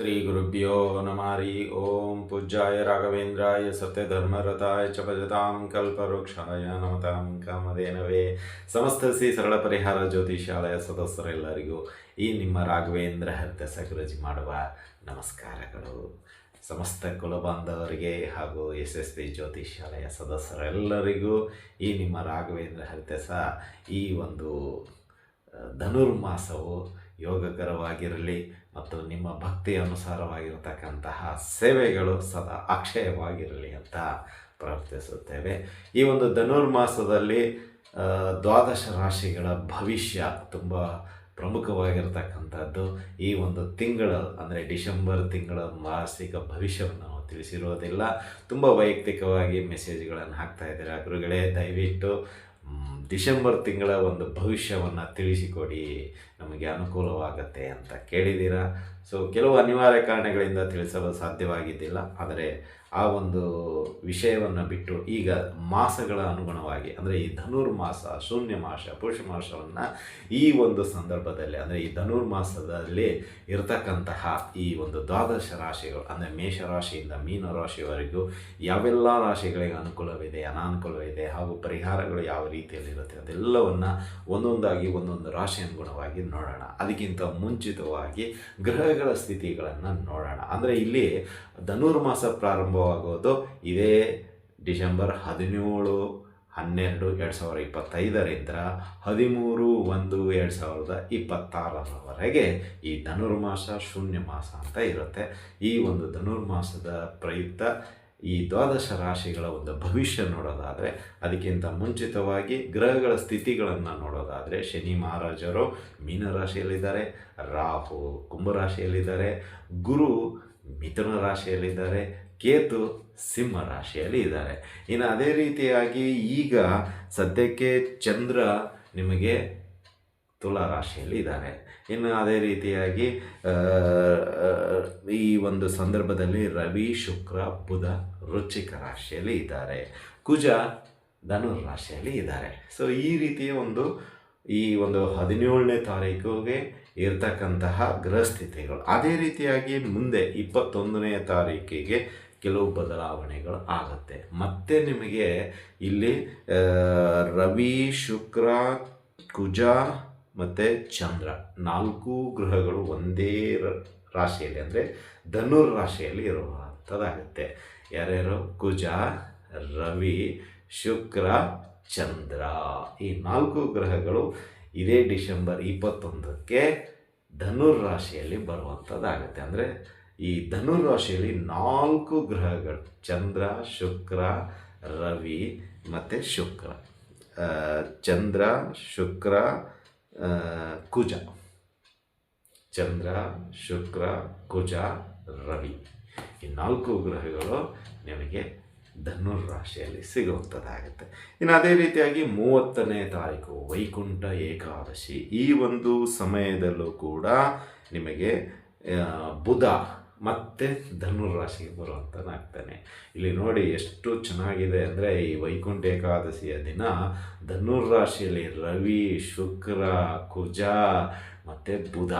ಶ್ರೀ ಗುರುಭ್ಯೋ ನಮಾರಿ ಓಂ. ಪೂಜ್ಯಾಯ ರಾಘವೇಂದ್ರಾಯ ಸತ್ಯಧರ್ಮರತಾಯ ಚ ಭಜತಾಂ ಕಲ್ಪವೃಕ್ಷಾಯ ನಮತಾಂ ಕಾಮಧೇನವೇ. ಸಮಸ್ತ ಶ್ರೀ ಸರಳ ಪರಿಹಾರ ಜ್ಯೋತಿಷಾಲಯ ಸದಸ್ಯರೆಲ್ಲರಿಗೂ ಈ ನಿಮ್ಮ ರಾಘವೇಂದ್ರ ಹರಿತ ಸಗುರಜಿ ಮಾಡುವ ನಮಸ್ಕಾರಗಳು. ಸಮಸ್ತ ಕುಲಬಾಂಧವರಿಗೆ ಹಾಗೂ ಎಸ್ ಎಸ್ ಪಿ ಜ್ಯೋತಿಷಾಲಯ ಸದಸ್ಯರೆಲ್ಲರಿಗೂ ಈ ನಿಮ್ಮ ರಾಘವೇಂದ್ರ ಹರಿತಸ ಈ ಒಂದು ಧನುರ್ಮಾಸವು ಯೋಗಕರವಾಗಿರಲಿ ಮತ್ತು ನಿಮ್ಮ ಭಕ್ತಿ ಅನುಸಾರವಾಗಿರತಕ್ಕಂತಹ ಸೇವೆಗಳು ಸದಾ ಅಕ್ಷಯವಾಗಿರಲಿ ಅಂತ ಪ್ರಾರ್ಥಿಸುತ್ತೇವೆ. ಈ ಒಂದು ಧನುರ್ಮಾಸದಲ್ಲಿ ದ್ವಾದಶ ರಾಶಿಗಳ ಭವಿಷ್ಯ ತುಂಬ ಪ್ರಮುಖವಾಗಿರ್ತಕ್ಕಂಥದ್ದು. ಈ ಒಂದು ತಿಂಗಳು, ಅಂದರೆ ಡಿಸೆಂಬರ್ ತಿಂಗಳ ಮಾಸಿಕ ಭವಿಷ್ಯವನ್ನು ನಾವು ತಿಳಿಸಿರೋದಿಲ್ಲ. ತುಂಬ ವೈಯಕ್ತಿಕವಾಗಿ ಮೆಸೇಜ್ಗಳನ್ನು ಹಾಕ್ತಾ ಇದ್ದಾರೆ ಗುರುಗಳೇ? ದಯವಿಟ್ಟು ಡಿಸೆಂಬರ್ ತಿಂಗಳ ಒಂದು ಭವಿಷ್ಯವನ್ನು ತಿಳಿಸಿಕೊಡಿ, ನಮಗೆ ಅನುಕೂಲವಾಗತ್ತೆ ಅಂತ ಕೇಳಿದ್ದೀರಾ? ಸೊ ಕೆಲವು ಅನಿವಾರ್ಯ ಕಾರಣಗಳಿಂದ ತಿಳಿಸಲು ಸಾಧ್ಯವಾಗಿದ್ದಿಲ್ಲ, ಆದರೆ ಆ ಒಂದು ವಿಷಯವನ್ನು ಬಿಟ್ಟು ಈಗ ಮಾಸಗಳ ಅನುಗುಣವಾಗಿ, ಅಂದರೆ ಈ ಧನುರ್ಮಾಸ ಶೂನ್ಯ ಮಾಸ ಪುರುಷ ಮಾಸವನ್ನು ಈ ಒಂದು ಸಂದರ್ಭದಲ್ಲಿ, ಅಂದರೆ ಈ ಧನುರ್ಮಾಸದಲ್ಲಿ ಇರತಕ್ಕಂತಹ ಈ ಒಂದು ದ್ವಾದಶ ರಾಶಿಗಳು, ಅಂದರೆ ಮೇಷರಾಶಿಯಿಂದ ಮೀನ ರಾಶಿಯವರೆಗೂ ಯಾವೆಲ್ಲ ರಾಶಿಗಳಿಗೆ ಅನುಕೂಲವಿದೆ, ಅನಾನುಕೂಲವಿದೆ, ಹಾಗೂ ಪರಿಹಾರಗಳು ಯಾವ ರೀತಿಯಲ್ಲಿರುತ್ತೆ ಅದೆಲ್ಲವನ್ನು ಒಂದೊಂದಾಗಿ ಒಂದೊಂದು ರಾಶಿ ಅನುಗುಣವಾಗಿ ನೋಡೋಣ. ಅದಕ್ಕಿಂತ ಮುಂಚಿತವಾಗಿ ಗ್ರಹಗಳ ಸ್ಥಿತಿಗಳನ್ನು ನೋಡೋಣ. ಅಂದರೆ ಇಲ್ಲಿ ಧನುರ್ಮಾಸ ಪ್ರಾರಂಭವಾಗೋದು ಇದೇ ಡಿಸೆಂಬರ್ ಹದಿನೇಳು, ಹನ್ನೆರಡು, ಎರಡು ಸಾವಿರದ ಇಪ್ಪತ್ತೈದರಿಂದ ಹದಿಮೂರು, ಒಂದು, ಎರಡು ಸಾವಿರದ ಇಪ್ಪತ್ತಾರರವರೆಗೆ ಈ ಧನುರ್ಮಾಸ ಶೂನ್ಯ ಮಾಸ ಅಂತ ಇರುತ್ತೆ. ಈ ಒಂದು ಧನುರ್ಮಾಸದ ಪ್ರಯುಕ್ತ ಈ ದ್ವಾದಶ ರಾಶಿಗಳ ಒಂದು ಭವಿಷ್ಯ ನೋಡೋದಾದರೆ, ಅದಕ್ಕಿಂತ ಮುಂಚಿತವಾಗಿ ಗ್ರಹಗಳ ಸ್ಥಿತಿಗಳನ್ನು ನೋಡೋದಾದರೆ, ಶನಿ ಮಹಾರಾಜರು ಮೀನರಾಶಿಯಲ್ಲಿದ್ದಾರೆ, ರಾಹು ಕುಂಭರಾಶಿಯಲ್ಲಿದ್ದಾರೆ, ಗುರು ಮಿಥುನ ರಾಶಿಯಲ್ಲಿದ್ದಾರೆ, ಕೇತು ಸಿಂಹ ರಾಶಿಯಲ್ಲಿ ಇದ್ದಾರೆ. ಇನ್ನು ಅದೇ ರೀತಿಯಾಗಿ ಈಗ ಸದ್ಯಕ್ಕೆ ಚಂದ್ರ ನಿಮಗೆ ತುಲಾ ರಾಶಿಯಲ್ಲಿ ಇದ್ದಾರೆ. ಇನ್ನು ಅದೇ ರೀತಿಯಾಗಿ ಈ ಒಂದು ಸಂದರ್ಭದಲ್ಲಿ ರವಿ, ಶುಕ್ರ, ಬುಧ, ರುಚಿಕ ರಾಶಿಯಲ್ಲಿ ಇದ್ದಾರೆ. ಕುಜ, ಧನು ರಾಶಿಯಲ್ಲಿ ಇದ್ದಾರೆ. ಸೊ ಈ ರೀತಿಯ ಒಂದು, ಈ ಒಂದು ಹದಿನೇಳನೇ ತಾರೀಕಿಗೆ ಇರ್ತಕ್ಕಂತಹ ಗೃಹಸ್ಥಿತಿಗಳು. ಅದೇ ರೀತಿಯಾಗಿ ಮುಂದೆ ಇಪ್ಪತ್ತೊಂದನೆಯ ತಾರೀಕಿಗೆ ಕೆಲವು ಬದಲಾವಣೆಗಳು ಆಗುತ್ತೆ. ಮತ್ತೆ ನಿಮಗೆ ಇಲ್ಲಿ ರವಿ, ಶುಕ್ರ, ಕುಜ ಮತ್ತು ಚಂದ್ರ ನಾಲ್ಕು ಗ್ರಹಗಳು ಒಂದೇ ರಾಶಿಯಲ್ಲಿ ಅಂದರೆ ಧನುರ್ ರಾಶಿಯಲ್ಲಿ ಇರುವಂಥದ್ದಾಗುತ್ತೆ ಯಾರ್ಯಾರು? ಕುಜ, ರವಿ, ಶುಕ್ರ, ಚಂದ್ರ ಈ ನಾಲ್ಕು ಗ್ರಹಗಳು ಇದೇ ಡಿಸೆಂಬರ್ ಇಪ್ಪತ್ತೊಂದಕ್ಕೆ ಧನುರ್ ರಾಶಿಯಲ್ಲಿ ಬರುವಂಥದ್ದಾಗುತ್ತೆ ಅಂದರೆ ಈ ಧನುರ್ ರಾಶಿಯಲ್ಲಿ ನಾಲ್ಕು ಗ್ರಹಗಳು, ಚಂದ್ರ, ಶುಕ್ರ, ರವಿ ಮತ್ತು ಶುಕ್ರ. ಚಂದ್ರ, ಶುಕ್ರ ಕುಜ. ಚಂದ್ರ, ಶುಕ್ರ, ಕುಜ, ರವಿ. ಈ ನಾಲ್ಕು ಗ್ರಹಗಳು ನಿಮಗೆ ಧನುರ್ ರಾಶಿಯಲ್ಲಿ ಸಿಗುವಂಥದ್ದಾಗುತ್ತೆ ಇನ್ನು ಅದೇ ರೀತಿಯಾಗಿ ಮೂವತ್ತನೇ ತಾರೀಕು, ವೈಕುಂಠ ಏಕಾದಶಿ, ಈ ಒಂದು ಸಮಯದಲ್ಲೂ ಕೂಡ ನಿಮಗೆ ಬುಧ ಮತ್ತೆ ಧನುರ್ ರಾಶಿಗೆ ಬರುವಂಥನಾಗ್ತಾನೆ ಇಲ್ಲಿ ನೋಡಿ ಎಷ್ಟು ಚೆನ್ನಾಗಿದೆ ಅಂದರೆ ಈ ವೈಕುಂಠ ಏಕಾದಶಿಯ ದಿನ ಧನುರ್ ರಾಶಿಯಲ್ಲಿ ರವಿ, ಶುಕ್ರ, ಕುಜ ಮತ್ತು ಬುಧ.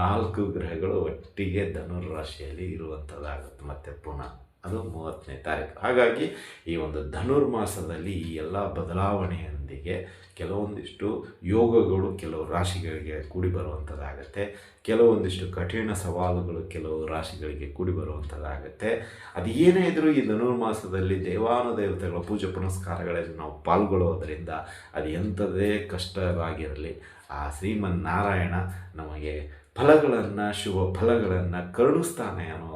ನಾಲ್ಕು ಗ್ರಹಗಳು ಒಟ್ಟಿಗೆ ಧನುರ್ ರಾಶಿಯಲ್ಲಿ ಇರುವಂಥದ್ದಾಗುತ್ತೆ ಮತ್ತು ಪುನಃ. ಅದು ಮೂವತ್ತನೇ ತಾರೀಕು. ಹಾಗಾಗಿ ಈ ಒಂದು ಧನುರ್ಮಾಸದಲ್ಲಿ ಈ ಎಲ್ಲ ಬದಲಾವಣೆಯೊಂದಿಗೆ ಕೆಲವೊಂದಿಷ್ಟು ಯೋಗಗಳು ಕೆಲವು ರಾಶಿಗಳಿಗೆ ಕೂಡಿ ಬರುವಂಥದ್ದಾಗತ್ತೆ ಕೆಲವೊಂದಿಷ್ಟು ಕಠಿಣ ಸವಾಲುಗಳು ಕೆಲವು ರಾಶಿಗಳಿಗೆ ಕೂಡಿ ಬರುವಂಥದ್ದಾಗತ್ತೆ ಅದು ಏನೇ ಇದ್ದರೂ ಈ ಧನುರ್ಮಾಸದಲ್ಲಿ ದೇವಾನುದೇವತೆಗಳ ಪೂಜೆ ಪುನಸ್ಕಾರಗಳಲ್ಲಿ ನಾವು ಪಾಲ್ಗೊಳ್ಳೋದರಿಂದ ಅದು ಎಂಥದೇ ಕಷ್ಟವಾಗಿರಲಿ. ಆ ಶ್ರೀಮನ್ನಾರಾಯಣ ನಮಗೆ ಫಲಗಳನ್ನು, ಶುಭ ಫಲಗಳನ್ನು ಕರುಣಿಸ್ತಾನೆ ಅನ್ನೋ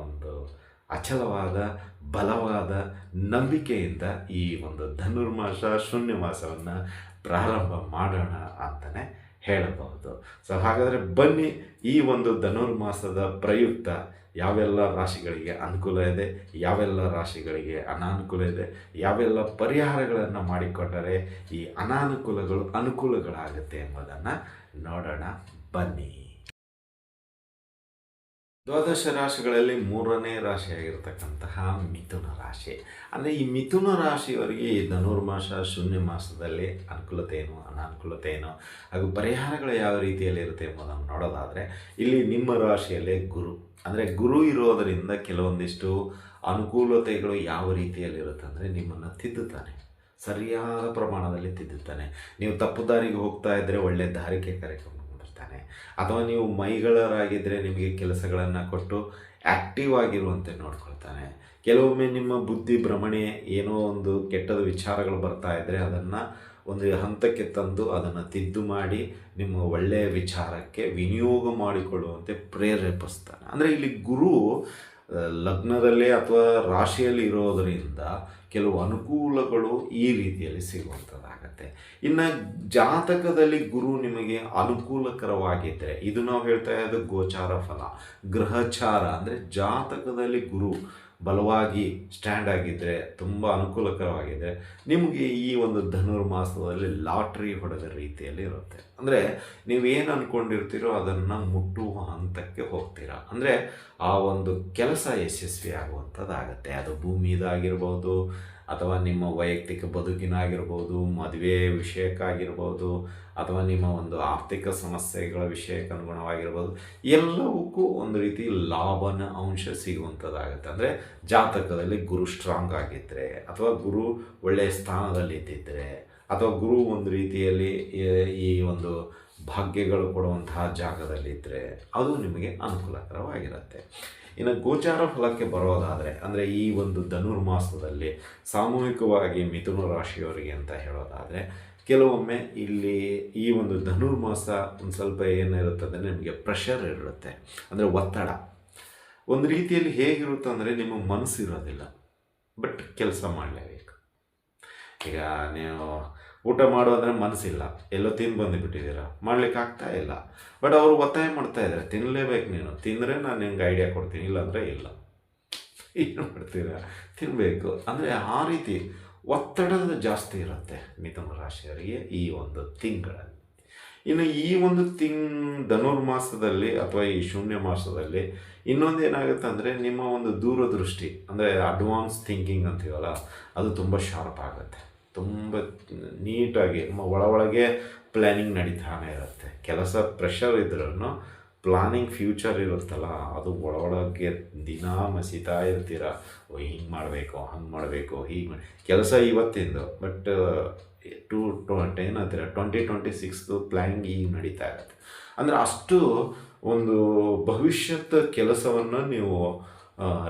ಅಚಲವಾದ, ಬಲವಾದ ನಂಬಿಕೆಯಿಂದ ಈ ಒಂದು ಧನುರ್ಮಾಸ ಶೂನ್ಯವಾಸವನ್ನು ಪ್ರಾರಂಭ ಮಾಡೋಣ ಅಂತಲೇ ಹೇಳಬಹುದು. ಸೊ ಹಾಗಾದರೆ ಬನ್ನಿ ಈ ಒಂದು ಧನುರ್ಮಾಸದ ಪ್ರಯುಕ್ತ ಯಾವೆಲ್ಲ ರಾಶಿಗಳಿಗೆ ಅನುಕೂಲ ಇದೆ, ಯಾವೆಲ್ಲ ರಾಶಿಗಳಿಗೆ ಅನಾನುಕೂಲ ಇದೆ, ಯಾವೆಲ್ಲ ಪರಿಹಾರಗಳನ್ನು ಮಾಡಿಕೊಂಡರೆ ಈ ಅನಾನುಕೂಲಗಳು ಅನುಕೂಲಗಳಾಗುತ್ತೆ ಎಂಬುದನ್ನು ನೋಡೋಣ. ಬನ್ನಿ. ದ್ವಾದಶ ರಾಶಿಗಳಲ್ಲಿ ಮೂರನೇ ರಾಶಿಯಾಗಿರ್ತಕ್ಕಂತಹ ಮಿಥುನ ರಾಶಿ. ಅಂದರೆ ಈ ಮಿಥುನ ರಾಶಿಯವರಿಗೆ ಧನುರ್ಮಾಸ ಶೂನ್ಯ ಮಾಸದಲ್ಲಿ ಅನುಕೂಲತೆ ಏನು, ಅನಾನುಕೂಲತೆ ಏನು, ಹಾಗೂ ಪರಿಹಾರಗಳು ಯಾವ ರೀತಿಯಲ್ಲಿ ಇರುತ್ತೆ ಎಂಬುದನ್ನು ನೋಡೋದಾದರೆ, ಇಲ್ಲಿ ನಿಮ್ಮ ರಾಶಿಯಲ್ಲೇ ಗುರು. ಅಂದರೆ ಗುರು ಇರೋದರಿಂದ ಕೆಲವೊಂದಿಷ್ಟು ಅನುಕೂಲತೆಗಳು ಯಾವ ರೀತಿಯಲ್ಲಿರುತ್ತೆ ಅಂದರೆ ನಿಮ್ಮನ್ನು ತಿದ್ದುತ್ತಾನೆ. ಸರಿಯಾದ ಪ್ರಮಾಣದಲ್ಲಿ ತಿದ್ದುತ್ತಾನೆ. ನೀವು ತಪ್ಪು ದಾರಿಗೆ ಹೋಗ್ತಾ ಇದ್ದರೆ ಒಳ್ಳೆಯ ದಾರಿಕೆ ಕರೆಕೊಂಡು ಬರ್ತಾನೆ ಅಥವಾ ನೀವು ಮೈಗಳರಾಗಿದ್ದರೆ ನಿಮಗೆ ಕೆಲಸಗಳನ್ನು ಕೊಟ್ಟು ಆ್ಯಕ್ಟಿವ್ ಆಗಿರುವಂತೆ ನೋಡ್ಕೊಳ್ತಾನೆ. ಕೆಲವೊಮ್ಮೆ ನಿಮ್ಮ ಬುದ್ಧಿ, ಭ್ರಮಣೆ ಏನೋ ಒಂದು ಕೆಟ್ಟದ ವಿಚಾರಗಳು ಬರ್ತಾ ಇದ್ದರೆ ಅದನ್ನು ಒಂದು ಹಂತಕ್ಕೆ ತಂದು ಅದನ್ನು ತಿದ್ದು ಮಾಡಿ ನಿಮ್ಮ ಒಳ್ಳೆಯ ವಿಚಾರಕ್ಕೆ ವಿನಿಯೋಗ ಮಾಡಿಕೊಳ್ಳುವಂತೆ ಪ್ರೇರೇಪಿಸ್ತಾನೆ. ಅಂದರೆ ಇಲ್ಲಿ ಗುರು, ಲಗ್ನದಲ್ಲಿ ಅಥವಾ ರಾಶಿಯಲ್ಲಿ ಇರೋದರಿಂದ ಕೆಲವು ಅನುಕೂಲಗಳು ಈ ರೀತಿಯಲ್ಲಿ ಸಿಗುವಂಥದ್ದಾಗತ್ತೆ. ಇನ್ನು ಜಾತಕದಲ್ಲಿ ಗುರು ನಿಮಗೆ ಅನುಕೂಲಕರವಾಗಿದ್ದರೆ ಇದು ನಾವು ಹೇಳ್ತಾ ಇರೋದು ಗೋಚಾರ ಫಲ. ಗ್ರಹಚಾರ ಅಂದರೆ ಜಾತಕದಲ್ಲಿ ಗುರು ಬಲವಾಗಿ ಸ್ಟ್ಯಾಂಡ್ ಆಗಿದ್ದರೆ ತುಂಬ ಅನುಕೂಲಕರವಾಗಿದೆ ನಿಮಗೆ ಈ ಒಂದು ಧನುರ್ಮಾಸದಲ್ಲಿ ಲಾಟ್ರಿ ಹೊಡೆದ ರೀತಿಯಲ್ಲಿ ಇರುತ್ತೆ. ಅಂದರೆ ನೀವೇನು ಅಂದ್ಕೊಂಡಿರ್ತೀರೋ ಅದನ್ನು ಮುಟ್ಟುವ ಹಂತಕ್ಕೆ ಹೋಗ್ತೀರಾ. ಅಂದರೆ ಆ ಒಂದು ಕೆಲಸ ಯಶಸ್ವಿ ಆಗುವಂಥದ್ದಾಗತ್ತೆ ಅದು ಭೂಮಿದಾಗಿರ್ಬೋದು ಅಥವಾ ನಿಮ್ಮ ವೈಯಕ್ತಿಕ ಬದುಕಿನಾಗಿರ್ಬೋದು, ಮದುವೆ ವಿಷಯಕ್ಕಾಗಿರ್ಬೋದು, ಅಥವಾ ನಿಮ್ಮ ಒಂದು ಆರ್ಥಿಕ ಸಮಸ್ಯೆಗಳ ವಿಷಯಕ್ಕೆ ಅನುಗುಣವಾಗಿರ್ಬೋದು, ಎಲ್ಲವಕ್ಕೂ ಒಂದು ರೀತಿ ಲಾಭನ ಅಂಶ ಸಿಗುವಂಥದ್ದಾಗುತ್ತೆ. ಅಂದರೆ ಜಾತಕದಲ್ಲಿ ಗುರು ಸ್ಟ್ರಾಂಗ್ ಆಗಿದ್ದರೆ ಅಥವಾ ಗುರು ಒಳ್ಳೆಯ ಸ್ಥಾನದಲ್ಲಿ ಇದ್ದಿದ್ದರೆ ಅಥವಾ ಗುರು ಒಂದು ರೀತಿಯಲ್ಲಿ ಈ ಒಂದು ಭಾಗ್ಯಗಳು ಕೊಡುವಂತಹ ಜಾಗದಲ್ಲಿದ್ದರೆ ಅದು ನಿಮಗೆ ಅನುಕೂಲಕರವಾಗಿರುತ್ತೆ. ಇನ್ನು ಗೋಚಾರ ಫಲಕ್ಕೆ ಬರೋದಾದರೆ, ಅಂದರೆ ಈ ಒಂದು ಧನುರ್ಮಾಸದಲ್ಲಿ ಸಾಮೂಹಿಕವಾಗಿ ಮಿಥುನ ರಾಶಿಯವರಿಗೆ ಅಂತ ಹೇಳೋದಾದರೆ, ಕೆಲವೊಮ್ಮೆ ಇಲ್ಲಿ ಈ ಒಂದು ಧನುರ್ಮಾಸ ಒಂದು ಸ್ವಲ್ಪ ಏನಿರುತ್ತೆ ನಿಮಗೆ ಪ್ರೆಷರ್ ಇರುತ್ತೆ. ಅಂದರೆ ಒತ್ತಡ. ಒಂದು ರೀತಿಯಲ್ಲಿ ಹೇಗಿರುತ್ತೆ ಅಂದರೆ ನಿಮ್ಮ ಮನಸ್ಸಿರೋದಿಲ್ಲ ಬಟ್ ಕೆಲಸ ಮಾಡಲೇಬೇಕು. ಈಗ ನೀವು ಊಟ ಮಾಡೋದ್ರೆ ಮನಸ್ಸಿಲ್ಲ. ಎಲ್ಲೋ ತಿಂದು ಬಂದುಬಿಟ್ಟಿದ್ದೀರಾ? ಮಾಡ್ಲಿಕ್ಕೆ ಆಗ್ತಾ ಇಲ್ಲ. ಬಟ್ ಅವರು ಒತ್ತಾಯ ಮಾಡ್ತಾ ಇದ್ದಾರೆ. ತಿನ್ನಲೇಬೇಕು ನೀನು. ತಿಂದರೆ ನಾನು ನಿಮ್ಗೆ ಐಡಿಯಾ ಕೊಡ್ತೀನಿ. ಇಲ್ಲಾಂದರೆ ಇಲ್ಲ. ಏನು ಮಾಡ್ತೀರಾ? ತಿನ್ನಬೇಕು ಅಂದರೆ ಆ ರೀತಿ ಒತ್ತಡದ ಜಾಸ್ತಿ ಇರುತ್ತೆ ಮಿಥುನ ರಾಶಿಯವರಿಗೆ ಈ ಒಂದು ತಿಂಗಳಲ್ಲಿ. ಇನ್ನು ಈ ಒಂದು ತಿಂಗ್ ಧನುರ್ಮಾಸದಲ್ಲಿ ಅಥವಾ ಈ ಶೂನ್ಯ ಮಾಸದಲ್ಲಿ ಇನ್ನೊಂದು ಏನಾಗುತ್ತೆ ಅಂದರೆ ನಿಮ್ಮ ಒಂದು ದೂರದೃಷ್ಟಿ, ಅಂದರೆ ಅಡ್ವಾನ್ಸ್ ಥಿಂಕಿಂಗ್ ಅಂತೀವಲ್ಲ, ಅದು ತುಂಬ ಶಾರ್ಪ್ ಆಗುತ್ತೆ. ತುಂಬ ನೀಟಾಗಿ ಒಳ ಒಳಗೆ ಪ್ಲ್ಯಾನಿಂಗ್ ನಡೀತಾನೆ ಇರುತ್ತೆ. ಕೆಲಸ ಪ್ರೆಷರ್ ಇದ್ರೂ ಪ್ಲಾನಿಂಗ್ ಫ್ಯೂಚರ್ ಇರುತ್ತಲ್ಲ, ಅದು ಒಳ ಒಳಗೆ ದಿನ ಮಸೀತಾ ಇರ್ತೀರ, ಓ, ಹಿಂಗೆ ಮಾಡಬೇಕು, ಹಂಗೆ ಮಾಡಬೇಕು, ಹೀಗೆ ಮಾಡಿ, ಕೆಲಸ ಇವತ್ತಿಂದು ಬಟ್ ಟು ಟೆನ್ ಏನಂತೀರ ಟ್ವೆಂಟಿ ಟ್ವೆಂಟಿ ಸಿಕ್ಸ್ದು ಪ್ಲ್ಯಾನಿಂಗ್ ಈಗ ನಡೀತಾ ಇರುತ್ತೆ. ಅಂದರೆ ಅಷ್ಟು ಒಂದು ಭವಿಷ್ಯದ ಕೆಲಸವನ್ನು ನೀವು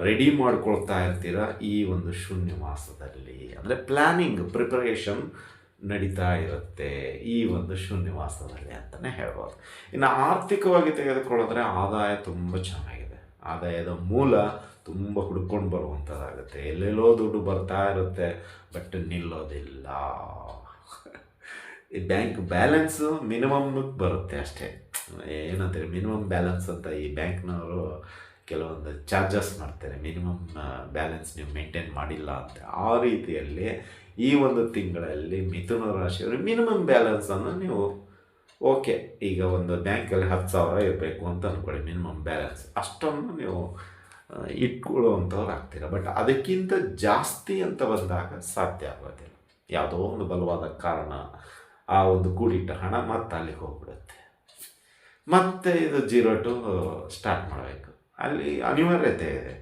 ರೆಡಿ ಮಾಡ್ಕೊಳ್ತಾ ಇರ್ತೀರ ಈ ಒಂದು ಶೂನ್ಯ ಮಾಸದಲ್ಲಿ? ಅಂದರೆ ಪ್ಲ್ಯಾನಿಂಗ್ ಪ್ರಿಪರೇಷನ್ ನಡೀತಾ ಇರುತ್ತೆ ಈ ಒಂದು ಶೂನ್ಯ ಮಾಸದಲ್ಲಿ ಅಂತಲೇ ಹೇಳ್ಬೋದು. ಇನ್ನು ಆರ್ಥಿಕವಾಗಿ ತೆಗೆದುಕೊಳ್ಳೋದ್ರೆ ಆದಾಯ ತುಂಬ ಚೆನ್ನಾಗಿದೆ. ಆದಾಯದ ಮೂಲ ತುಂಬ ಹುಡ್ಕೊಂಡು ಬರುವಂಥದ್ದಾಗುತ್ತೆ. ಎಲ್ಲೆಲ್ಲೋ ದುಡ್ಡು ಬರ್ತಾ ಇರುತ್ತೆ, ಬಟ್ ನಿಲ್ಲೋದಿಲ್ಲ. ಈ ಬ್ಯಾಂಕ್ ಬ್ಯಾಲೆನ್ಸು ಮಿನಿಮಮ್ ಬರುತ್ತೆ ಅಷ್ಟೇ. ಏನಂತಾರೆ? ಮಿನಿಮಮ್ ಬ್ಯಾಲೆನ್ಸ್ ಅಂತ ಈ ಬ್ಯಾಂಕ್ನವರು ಕೆಲವೊಂದು ಚಾರ್ಜಸ್ ಮಾಡ್ತಾರೆ ಮಿನಿಮಮ್ ಬ್ಯಾಲೆನ್ಸ್ ನೀವು ಮೇಂಟೈನ್ ಮಾಡಿಲ್ಲ ಅಂತ ಆ ರೀತಿಯಲ್ಲಿ ಈ ಒಂದು ತಿಂಗಳಲ್ಲಿ ಮಿಥುನ ರಾಶಿಯವರು ಮಿನಿಮಮ್ ಬ್ಯಾಲೆನ್ಸನ್ನು ನೀವು ಓಕೆ ಈಗ ಒಂದು ಬ್ಯಾಂಕಲ್ಲಿ ಹತ್ತು ಸಾವಿರ ಇರಬೇಕು ಅಂತ ಅಂದ್ಕೊಳ್ಳಿ ಮಿನಿಮಮ್ ಬ್ಯಾಲೆನ್ಸ್ ಅಷ್ಟನ್ನು ನೀವು ಇಟ್ಕೊಳ್ಳುವಂಥವ್ರು ಆಗ್ತೀರ. ಬಟ್ ಅದಕ್ಕಿಂತ ಜಾಸ್ತಿ ಅಂತ ಬಂದಾಗ ಸಾಧ್ಯ ಆಗೋದಿಲ್ಲ. ಯಾವುದೋ ಒಂದು ಬಲವಾದ ಕಾರಣ ಆ ಒಂದು ಕೂಡಿಟ್ಟ ಹಣ ಮತ್ತೆ ಅಲ್ಲಿಗೆ ಹೋಗ್ಬಿಡುತ್ತೆ. ಮತ್ತೆ ಇದು ಜೀರೋ ಟು ಸ್ಟಾರ್ಟ್ ಮಾಡಬೇಕು. ಅಲ್ಲಿ ಅನಿವಾರ್ಯತೆ ಇದೆ.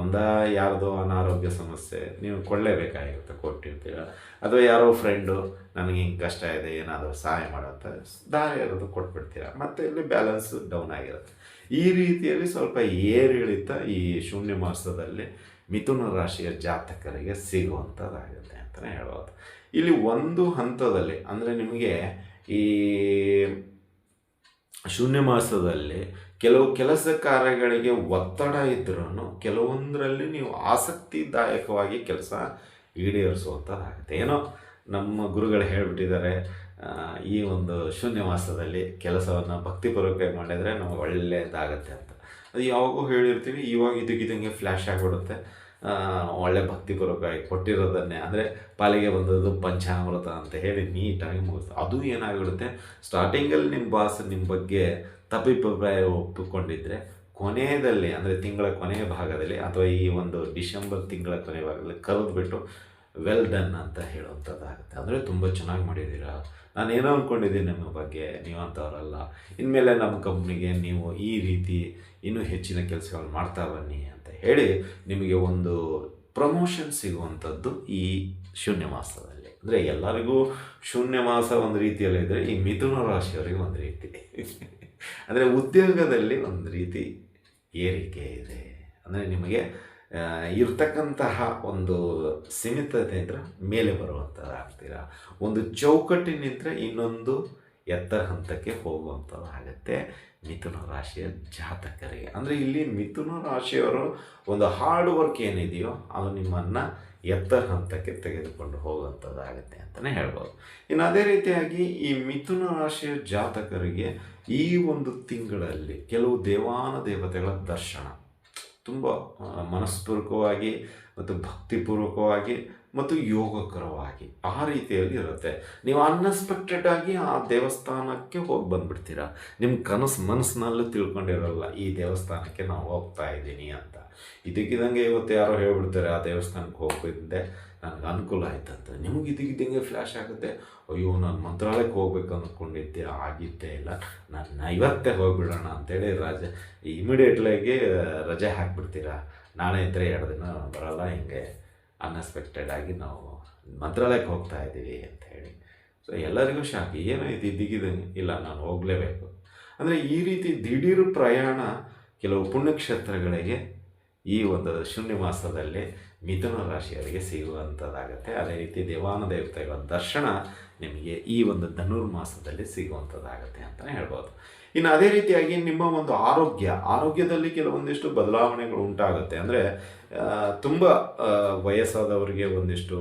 ಒಂದ ಯಾರ್ದೋ ಅನಾರೋಗ್ಯ ಸಮಸ್ಯೆ, ನೀವು ಕೊಡಲೇಬೇಕಾಗಿರುತ್ತೆ ಕೊಟ್ಟಿರ್ತೀರ ಅಥವಾ ಯಾರೋ ಫ್ರೆಂಡು ನನಗೆ ಹಿಂಗೆ ಕಷ್ಟ ಇದೆ, ಏನಾದರೂ ಸಹಾಯ ಮಾಡೋಂಥ ದಾರಿ ಇರೋದು ಕೊಟ್ಬಿಡ್ತೀರ? ಮತ್ತೆ ಇಲ್ಲಿ ಬ್ಯಾಲೆನ್ಸ್ ಡೌನ್ ಆಗಿರುತ್ತೆ. ಈ ರೀತಿಯಲ್ಲಿ ಸ್ವಲ್ಪ ಏರಿಳಿತ ಈ ಶೂನ್ಯ ಮಾಸದಲ್ಲಿ ಮಿಥುನ ರಾಶಿಯ ಜಾತಕರಿಗೆ ಸಿಗುವಂಥದ್ದಾಗುತ್ತೆ ಅಂತಲೇ ಹೇಳ್ಬೋದು. ಇಲ್ಲಿ ಒಂದು ಹಂತದಲ್ಲಿ, ಅಂದರೆ ನಿಮಗೆ ಈ ಶೂನ್ಯ ಮಾಸದಲ್ಲಿ ಕೆಲವು ಕೆಲಸ ಕಾರ್ಯಗಳಿಗೆ ಒತ್ತಡ ಇದ್ರೂ ಕೆಲವೊಂದರಲ್ಲಿ ನೀವು ಆಸಕ್ತಿದಾಯಕವಾಗಿ ಕೆಲಸ ಈಡೇರಿಸುವಂಥದ್ದಾಗುತ್ತೆ ಏನೋ ನಮ್ಮ ಗುರುಗಳು ಹೇಳಿಬಿಟ್ಟಿದ್ದಾರೆ ಈ ಒಂದು ಶೂನ್ಯ ಮಾಸದಲ್ಲಿ ಕೆಲಸವನ್ನು ಭಕ್ತಿಪೂರ್ವಕವಾಗಿ ಮಾಡಿದರೆ ನಮಗೆ ಒಳ್ಳೆಯದಾಗತ್ತೆ ಅಂತ. ಅದು ಯಾವಾಗೂ ಹೇಳಿರ್ತೀವಿ, ಇವಾಗ ಇದಕ್ಕಿದಂಗೆ ಫ್ಲ್ಯಾಶ್ ಆಗಿಬಿಡುತ್ತೆ. ಒಳ್ಳೆ ಭಕ್ತಿಪೂರ್ವಕವಾಗಿ ಕೊಟ್ಟಿರೋದನ್ನೇ. ಅಂದರೆ ಪಾಲಿಗೆ ಬಂದದ್ದು ಪಂಚಾಮೃತ ಅಂತ ಹೇಳಿ ನೀಟಾಗಿ ಮುಗಿಸ್ತು ಅದು ಏನಾಗಿಬಿಡುತ್ತೆ? ಸ್ಟಾರ್ಟಿಂಗಲ್ಲಿ ನಿಮ್ಮ ಬಾಸ್ ನಿಮ್ಮ ಬಗ್ಗೆ ತಪ್ಪಿಭಿಪ್ರಾಯ ಒಪ್ಪಿಕೊಂಡಿದ್ದರೆ ಕೊನೆಯದಲ್ಲಿ ಅಂದರೆ ತಿಂಗಳ ಕೊನೆಯ ಭಾಗದಲ್ಲಿ ಅಥವಾ ಈ ಒಂದು ಡಿಸೆಂಬರ್ ತಿಂಗಳ ಕೊನೆಯ ಭಾಗದಲ್ಲಿ ಕರೆದುಬಿಟ್ಟು ವೆಲ್ ಡನ್ ಅಂತ ಹೇಳುವಂಥದ್ದಾಗುತ್ತೆ. ಅಂದರೆ ತುಂಬ ಚೆನ್ನಾಗಿ ಮಾಡಿದ್ದೀರಾ? ನಾನು ಏನೋ ಅಂದ್ಕೊಂಡಿದ್ದೀನಿ ನಿಮ್ಮ ಬಗ್ಗೆ, ನೀವು ಅಂಥವ್ರಲ್ಲ. ಇನ್ಮೇಲೆ ನಮ್ಮ ಕಂಪ್ನಿಗೆ ನೀವು ಈ ರೀತಿ ಇನ್ನೂ ಹೆಚ್ಚಿನ ಕೆಲಸಗಳನ್ನು ಮಾಡ್ತಾ ಬನ್ನಿ ಅಂತ ಹೇಳಿ ನಿಮಗೆ ಒಂದು ಪ್ರಮೋಷನ್ ಸಿಗುವಂಥದ್ದು ಈ ಶೂನ್ಯ ಮಾಸದಲ್ಲಿ ಅಂದರೆ ಎಲ್ಲರಿಗೂ ಶೂನ್ಯ ಮಾಸ ಒಂದು ರೀತಿಯಲ್ಲಿ ಇದ್ದರೆ ಈ ಮಿಥುನ ರಾಶಿಯವರಿಗೆ ಒಂದು ರೀತಿ. ಅಂದರೆ ಉದ್ಯೋಗದಲ್ಲಿ ಒಂದು ರೀತಿ ಏರಿಕೆ ಇದೆ. ಅಂದರೆ ನಿಮಗೆ ಇರ್ತಕ್ಕಂತಹ ಒಂದು ಸೀಮಿತತೆಯಿಂದ ಮೇಲೆ ಬರುವಂಥದ್ದಾಗ್ತೀರಾ ಒಂದು ಚೌಕಟ್ಟಿನಿಂದ ಇನ್ನೊಂದು ಎತ್ತರ ಹಂತಕ್ಕೆ ಹೋಗುವಂಥದ್ದಾಗತ್ತೆ ಮಿಥುನ ರಾಶಿಯ ಜಾತಕರಿಗೆ. ಅಂದರೆ ಇಲ್ಲಿ ಮಿಥುನ ರಾಶಿಯವರು ಒಂದು ಹಾರ್ಡ್ ವರ್ಕ್ ಏನಿದೆಯೋ ಅದು ನಿಮ್ಮನ್ನು ಎತ್ತರ ಹಂತಕ್ಕೆ ತೆಗೆದುಕೊಂಡು ಹೋಗುವಂಥದ್ದಾಗುತ್ತೆ ಅಂತಲೇ ಹೇಳ್ಬೋದು. ಇನ್ನು ಅದೇ ರೀತಿಯಾಗಿ ಈ ಮಿಥುನ ರಾಶಿಯ ಜಾತಕರಿಗೆ ಈ ಒಂದು ತಿಂಗಳಲ್ಲಿ ಕೆಲವು ದೇವಾನ ದೇವತೆಗಳ ದರ್ಶನ. ತುಂಬ ಮನಸ್ಪೂರ್ವಕವಾಗಿ ಮತ್ತು ಭಕ್ತಿಪೂರ್ವಕವಾಗಿ ಮತ್ತು ಯೋಗಕರವಾಗಿ ಆ ರೀತಿಯಲ್ಲಿ ಇರುತ್ತೆ. ನೀವು ಅನ್ಎಕ್ಸ್ಪೆಕ್ಟೆಡ್ ಆಗಿ ಆ ದೇವಸ್ಥಾನಕ್ಕೆ ಹೋಗಿ ಬಂದ್ಬಿಡ್ತೀರಾ? ನಿಮ್ಮ ಕನಸು ಮನಸ್ಸಿನಲ್ಲೂ ತಿಳ್ಕೊಂಡಿರಲ್ಲ, ಈ ದೇವಸ್ಥಾನಕ್ಕೆ ನಾವು ಹೋಗ್ತಾ ಇದ್ದೀನಿ ಅಂತ. ಇದಕ್ಕಿದಂಗೆ ಇವತ್ತು ಯಾರೋ ಹೇಳ್ಬಿಡ್ತಾರೆ, ಆ ದೇವಸ್ಥಾನಕ್ಕೆ ಹೋಗಿದ್ದೆ ನನಗೆ ಅನುಕೂಲ ಆಯ್ತಂತ. ನಿಮಗೆ ಇದಕ್ಕಿದ್ದಂಗೆ ಫ್ಲ್ಯಾಶ್ ಆಗುತ್ತೆ. ಅಯ್ಯೋ, ನಾನು ಮಂತ್ರಾಲಯಕ್ಕೆ ಹೋಗ್ಬೇಕು ಅಂದ್ಕೊಂಡಿದ್ದೆ ಆಗಿದ್ದೇ ಇಲ್ಲ. ನಾನು ಇವತ್ತೇ ಹೋಗಿಬಿಡೋಣ ಅಂತೇಳಿ ರಜೆ ಇಮಿಡಿಯೇಟ್ಲಾಗಿ ರಜೆ ಹಾಕ್ಬಿಡ್ತೀರಾ? ನಾಳೆ ಇದ್ದರೆ ಎರಡು ದಿನ ಬರಲ್ಲ, ಹಿಂಗೆ. ಅನ್ಎಕ್ಸ್ಪೆಕ್ಟೆಡ್ ಆಗಿ ನಾವು ಮಂತ್ರಾಲಯಕ್ಕೆ ಹೋಗ್ತಾ ಇದ್ದೀವಿ ಅಂತ ಹೇಳಿ. ಸೊ ಎಲ್ಲರಿಗೂ ಶಾಕ್. ಏನೋ ಇದು ಇಲ್ಲ, ನಾನು ಹೋಗಲೇಬೇಕು. ಅಂದರೆ ಈ ರೀತಿ ದಿಢೀರ್ ಪ್ರಯಾಣ ಕೆಲವು ಪುಣ್ಯಕ್ಷೇತ್ರಗಳಿಗೆ ಈ ಒಂದು ಶೂನ್ಯ ಮಾಸದಲ್ಲಿ ಮಿಥುನ ರಾಶಿಯವರಿಗೆ ಸಿಗುವಂಥದ್ದಾಗುತ್ತೆ. ಅದೇ ರೀತಿ ದೇವಾನ ದೇವತೆಗಳ ದರ್ಶನ ನಿಮಗೆ ಈ ಒಂದು ಧನುರ್ಮಾಸದಲ್ಲಿ ಸಿಗುವಂಥದ್ದಾಗುತ್ತೆ ಅಂತಲೇ ಹೇಳ್ಬೋದು. ಇನ್ನು ಅದೇ ರೀತಿಯಾಗಿ ನಿಮ್ಮ ಒಂದು ಆರೋಗ್ಯ, ಆರೋಗ್ಯದಲ್ಲಿ ಕೆಲವೊಂದಿಷ್ಟು ಬದಲಾವಣೆಗಳು ಉಂಟಾಗುತ್ತೆ. ಅಂದರೆ ತುಂಬ ವಯಸ್ಸಾದವರಿಗೆ ಒಂದಿಷ್ಟು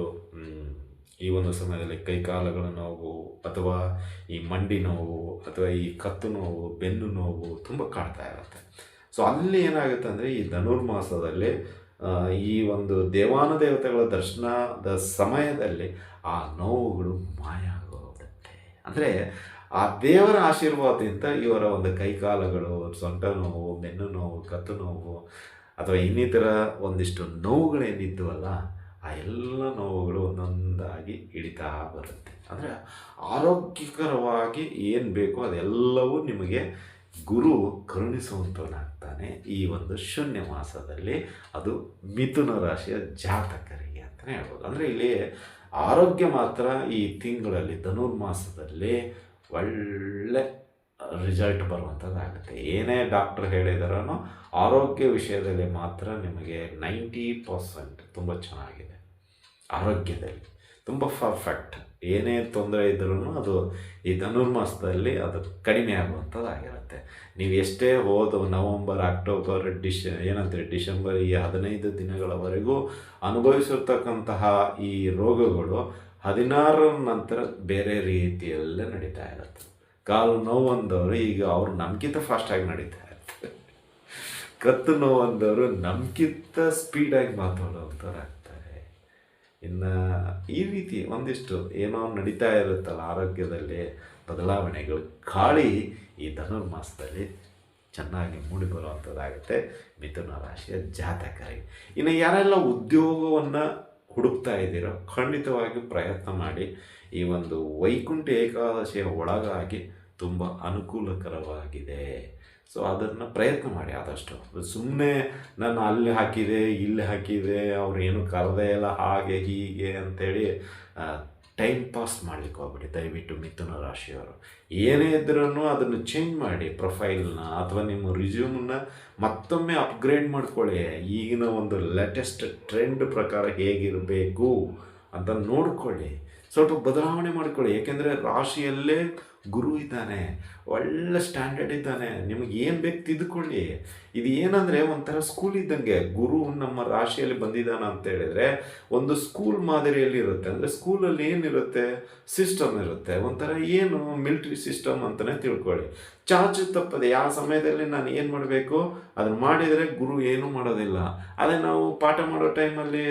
ಈ ಒಂದು ಸಮಯದಲ್ಲಿ ಕೈಕಾಲುಗಳ ನೋವು ಅಥವಾ ಈ ಮಂಡಿ ನೋವು ಅಥವಾ ಈ ಕತ್ತು ನೋವು, ಬೆನ್ನು ನೋವು ತುಂಬ ಕಾಡ್ತಾ ಇರುತ್ತೆ. ಸೊ ಅಲ್ಲಿ ಏನಾಗುತ್ತೆ ಅಂದರೆ, ಈ ಧನುರ್ಮಾಸದಲ್ಲಿ ಈ ಒಂದು ದೇವಾನ ದೇವತೆಗಳ ದರ್ಶನದ ಸಮಯದಲ್ಲಿ ಆ ನೋವುಗಳು ಮಾಯ ಆಗೋಗುತ್ತೆ ಅಂದರೆ ಆ ದೇವರ ಆಶೀರ್ವಾದದಿಂದ ಇವರ ಒಂದು ಕೈಕಾಲುಗಳು, ಸೊಂಟ ನೋವು, ಬೆನ್ನು ನೋವು, ಕತ್ತು ನೋವು, ಅಥವಾ ಇನ್ನಿತರ ಒಂದಿಷ್ಟು ನೋವುಗಳೇನಿದ್ವಲ್ಲ ಆ ಎಲ್ಲ ನೋವುಗಳು ಒಂದೊಂದಾಗಿ ಇಳಿತಾ ಬರುತ್ತೆ. ಅಂದರೆ ಆರೋಗ್ಯಕರವಾಗಿ ಏನು ಬೇಕೋ ಅದೆಲ್ಲವೂ ನಿಮಗೆ ಗುರು ಕರುಣಿಸುವಂಥವನಾಗ್ತಾನೆ ಈ ಒಂದು ಶೂನ್ಯ ಮಾಸದಲ್ಲಿ ಅದು ಮಿಥುನ ರಾಶಿಯ ಜಾತಕರಿಗೆ ಅಂತಲೇ ಹೇಳ್ಬೋದು. ಅಂದರೆ ಇಲ್ಲಿ ಆರೋಗ್ಯ ಮಾತ್ರ ಈ ತಿಂಗಳಲ್ಲಿ, ಧನುರ್ಮಾಸದಲ್ಲಿ ಒಳ್ಳೆ ರಿಸಲ್ಟ್ ಬರುವಂಥದ್ದಾಗುತ್ತೆ ಏನೇ ಡಾಕ್ಟ್ರ್ ಹೇಳಿದಾರೋ ಆರೋಗ್ಯ ವಿಷಯದಲ್ಲಿ ಮಾತ್ರ ನಿಮಗೆ ನೈಂಟಿ ಪರ್ಸೆಂಟ್ ತುಂಬ ಚೆನ್ನಾಗಿದೆ. ಆರೋಗ್ಯದಲ್ಲಿ ತುಂಬ ಪರ್ಫೆಕ್ಟ್ ಏನೇ ತೊಂದರೆ ಇದ್ರೂ ಅದು ಈ ಧನುರ್ಮಾಸದಲ್ಲಿ ಅದು ಕಡಿಮೆ ಆಗುವಂಥದ್ದಾಗಿರುತ್ತೆ. ನೀವು ಎಷ್ಟೇ ಹೋದ ನವಂಬರ್, ಅಕ್ಟೋಬರ್, ಡಿಶ್, ಏನಂತಾರೆ ಡಿಸೆಂಬರ್ ಈ ಹದಿನೈದು ದಿನಗಳವರೆಗೂ ಅನುಭವಿಸಿರ್ತಕ್ಕಂತಹ ಈ ರೋಗಗಳು ಹದಿನಾರರ ನಂತರ ಬೇರೆ ರೀತಿಯಲ್ಲೇ ನಡೀತಾ ಇರುತ್ತೆ. ಕಾಲು ನೋವು ಅಂದವರು ಈಗ ಅವ್ರು ನಮ್ಗಿಂತ ಫಾಸ್ಟಾಗಿ ನಡೀತಾ ಇರ್ತಾರೆ ಕತ್ತು ನೋವು ಅಂದವರು ನಮ್ಗಿಂತ ಸ್ಪೀಡಾಗಿ ಮಾತಾಡೋವಂಥವ್ರು ಆಗ್ತಾರೆ. ಇನ್ನು ಈ ರೀತಿ ಒಂದಿಷ್ಟು ಏನೋ ನಡೀತಾ ಇರುತ್ತಲ್ಲ ಆರೋಗ್ಯದಲ್ಲಿ ಬದಲಾವಣೆಗಳು. ಗಾಳಿ ಈ ಧನುರ್ಮಾಸದಲ್ಲಿ ಚೆನ್ನಾಗಿ ಮೂಡಿ ಬರುವಂಥದ್ದಾಗುತ್ತೆ. ಮಿಥುನ ರಾಶಿಯ ಜಾತಕರಿಗೆ ಇನ್ನು ಯಾರೆಲ್ಲ ಉದ್ಯೋಗವನ್ನು ಹುಡುಕ್ತಾ ಇದ್ದೀರೋ ಖಂಡಿತವಾಗಿ ಪ್ರಯತ್ನ ಮಾಡಿ. ಈ ಒಂದು ವೈಕುಂಠ ಏಕಾದಶಿಯ ಒಳಗಾಗಿ ತುಂಬ ಅನುಕೂಲಕರವಾಗಿದೆ. ಸೊ ಅದನ್ನು ಪ್ರಯತ್ನ ಮಾಡಿ, ಆದಷ್ಟು. ಸುಮ್ಮನೆ ನಾನು ಅಲ್ಲಿ ಹಾಕಿದೆ, ಇಲ್ಲಿ ಹಾಕಿದೆ, ಅವ್ರು ಏನು ಕರೆದೇ ಇಲ್ಲ, ಹಾಗೆ ಹೀಗೆ ಅಂಥೇಳಿ ಟೈಮ್ ಪಾಸ್ ಮಾಡಲಿಕ್ಕೆ ಹೋಗ್ಬಿಡಿ. ದಯವಿಟ್ಟು ಮಿಥುನ ರಾಶಿಯವರು. ಏನೇ ಇದ್ರೂ ಅದನ್ನು ಚೇಂಜ್ ಮಾಡಿ ಪ್ರೊಫೈಲ್ನ ಅಥವಾ ನಿಮ್ಮ ರಿಸ್ಯೂಮನ್ನ ಮತ್ತೊಮ್ಮೆ ಅಪ್ಗ್ರೇಡ್ ಮಾಡ್ಕೊಳ್ಳಿ. ಈಗಿನ ಒಂದು ಲೇಟೆಸ್ಟ್ ಟ್ರೆಂಡ್ ಪ್ರಕಾರ ಹೇಗಿರಬೇಕು ಅಂತ ನೋಡ್ಕೊಳ್ಳಿ. ಸ್ವಲ್ಪ ಬದಲಾವಣೆ ಮಾಡಿಕೊಳ್ಳಿ. ಏಕೆಂದರೆ ರಾಶಿಯಲ್ಲೇ ಗುರು ಇದ್ದಾನೆ, ಒಳ್ಳೆ ಸ್ಟ್ಯಾಂಡರ್ಡ್ ಇದ್ದಾನೆ, ನಿಮಗೆ ಏನು ಬೇಕು ತಿದ್ದುಕೊಳ್ಳಿ ಇದು ಏನಂದರೆ ಒಂಥರ ಸ್ಕೂಲ್ ಇದ್ದಂಗೆ ಗುರು ನಮ್ಮ ರಾಶಿಯಲ್ಲಿ ಬಂದಿದ್ದಾನ ಅಂತ ಹೇಳಿದರೆ ಒಂದು ಸ್ಕೂಲ್ ಮಾದರಿಯಲ್ಲಿ ಇರುತ್ತೆ. ಅಂದರೆ ಸ್ಕೂಲಲ್ಲಿ ಏನಿರುತ್ತೆ? ಸಿಸ್ಟಮ್ ಇರುತ್ತೆ. ಒಂಥರ ಏನು? ಮಿಲ್ಟ್ರಿ ಸಿಸ್ಟಮ್ ಅಂತಲೇ ತಿಳ್ಕೊಳ್ಳಿ. ಚಾಚು ತಪ್ಪದೆ ಯಾವ ಸಮಯದಲ್ಲಿ ನಾನು ಏನು ಮಾಡಬೇಕು? ಅದನ್ನು ಮಾಡಿದರೆ ಗುರು ಏನೂ ಮಾಡೋದಿಲ್ಲ. ಅದೇ ನಾವು ಪಾಠ ಮಾಡೋ ಟೈಮಲ್ಲಿ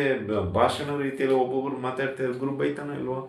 ಭಾಷಣ ರೀತಿಯಲ್ಲಿ ಒಬ್ಬೊಬ್ಬರು ಮಾತಾಡ್ತಾರೆ ಗುರು ಬೈತಾನೋ ಇಲ್ವೋ?